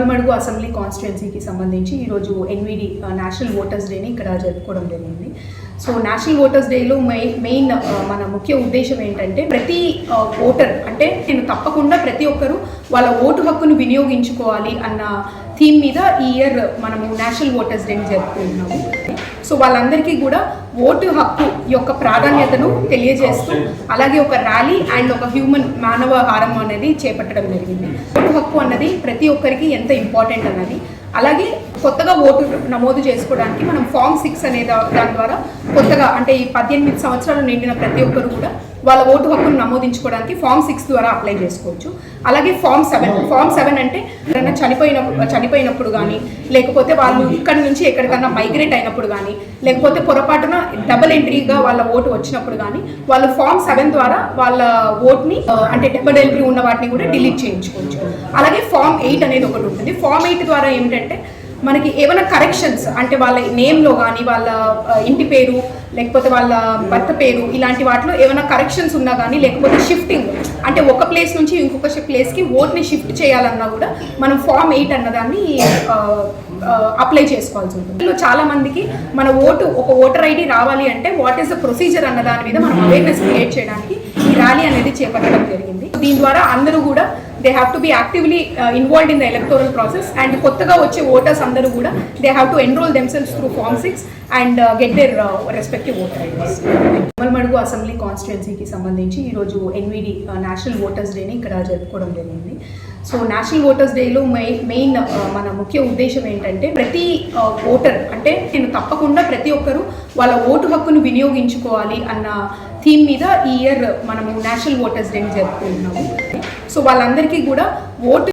మడుగు అసెంబ్లీ కాన్స్టిట్యున్సీకి సంబంధించి ఈరోజు ఎన్విడి నేషనల్ ఓటర్స్ డేని ఇక్కడ జరుపుకోవడం జరిగింది. సో నేషనల్ ఓటర్స్ డేలో మెయిన్ మెయిన్ మన ముఖ్య ఉద్దేశం ఏంటంటే ప్రతి ఓటర్ అంటే నేను తప్పకుండా ప్రతి ఒక్కరూ వాళ్ళ ఓటు హక్కును వినియోగించుకోవాలి అన్న థీమ్ మీద ఈ ఇయర్ మనము నేషనల్ ఓటర్స్ డేని జరుపుకుంటున్నాము. సో వాళ్ళందరికీ కూడా ఓటు హక్కు యొక్క ప్రాధాన్యతను తెలియజేస్తూ అలాగే ఒక ర్యాలీ అండ్ ఒక హ్యూమన్ మానవ హారం అనేది చేపట్టడం జరిగింది. ఓటు హక్కు అన్నది ప్రతి ఒక్కరికి ఎంత ఇంపార్టెంట్ అన్నది. అలాగే కొత్తగా ఓటు నమోదు చేసుకోవడానికి మనం ఫామ్ సిక్స్ అనే దాని ద్వారా కొత్తగా అంటే ఈ పద్దెనిమిది సంవత్సరాలు నిండిన ప్రతి ఒక్కరు కూడా వాళ్ళ ఓటు హక్కును నమోదించుకోవడానికి ఫామ్ సిక్స్ ద్వారా అప్లై చేసుకోవచ్చు. అలాగే ఫామ్ సెవెన్ ఫామ్ సెవెన్ అంటే ఎవరైనా చనిపోయినప్పుడు చనిపోయినప్పుడు కానీ లేకపోతే వాళ్ళు ఇక్కడి నుంచి ఎక్కడికన్నా మైగ్రేట్ అయినప్పుడు కానీ లేకపోతే పొరపాటున డబుల్ ఎంట్రీగా వాళ్ళ ఓటు వచ్చినప్పుడు కానీ వాళ్ళు ఫామ్ సెవెన్ ద్వారా వాళ్ళ ఓట్ని అంటే డబుల్ ఎంట్రీ ఉన్న వాటిని కూడా డిలీట్ చేయించుకోవచ్చు. అలాగే ఫామ్ ఎయిట్ అనేది ఒకటి ఉంటుంది. ఫామ్ ఎయిట్ ద్వారా ఏమిటంటే మనకి ఏమైనా కరెక్షన్స్ అంటే వాళ్ళ నేమ్లో కానీ వాళ్ళ ఇంటి పేరు లేకపోతే వాళ్ళ భర్త పేరు ఇలాంటి వాటిలో ఏమైనా కరెక్షన్స్ ఉన్నా కానీ లేకపోతే షిఫ్టింగ్ అంటే ఒక ప్లేస్ నుంచి ఇంకొక ప్లేస్కి ఓట్ని షిఫ్ట్ చేయాలన్నా కూడా మనం ఫామ్ ఎయిట్ అన్నదాన్ని అప్లై చేసుకోవాల్సి ఉంటుంది. చాలా మందికి మన ఓటు ఒక ఓటర్ ఐడి రావాలి అంటే వాట్ ఈస్ ద ప్రొసీజర్ అన్న దాని మీద మనం అవేర్నెస్ క్రియేట్ చేయడానికి ఈ ర్యాలీ అనేది చేపట్టడం జరిగింది. దీని ద్వారా అందరూ కూడా they have to be actively involved in the electoral process and కొత్తగా వచ్చే ఓటర్స్ అందరూ కూడా they have to enroll themselves through form six and get their respective voter IDs Malmadugu assembly కాన్స్టిట్యున్సీకి సంబంధించి ఈరోజు ఎన్విడి నేషనల్ ఓటర్స్ డేని ఇక్కడ జరుపుకోవడం జరిగింది. సో నేషనల్ ఓటర్స్ డేలో మెయిన్ మెయిన్ మన ముఖ్య ఉద్దేశం ఏంటంటే ప్రతి uh, ఓటర్ అంటే నేను తప్పకుండా ప్రతి ఒక్కరూ వాళ్ళ ఓటు హక్కును వినియోగించుకోవాలి అన్న థీమ్ మీద ఈ ఇయర్ మనము నేషనల్ ఓటర్స్ డే జరుపుకుంటున్నాము. సో వాళ్ళందరికీ కూడా ఓటు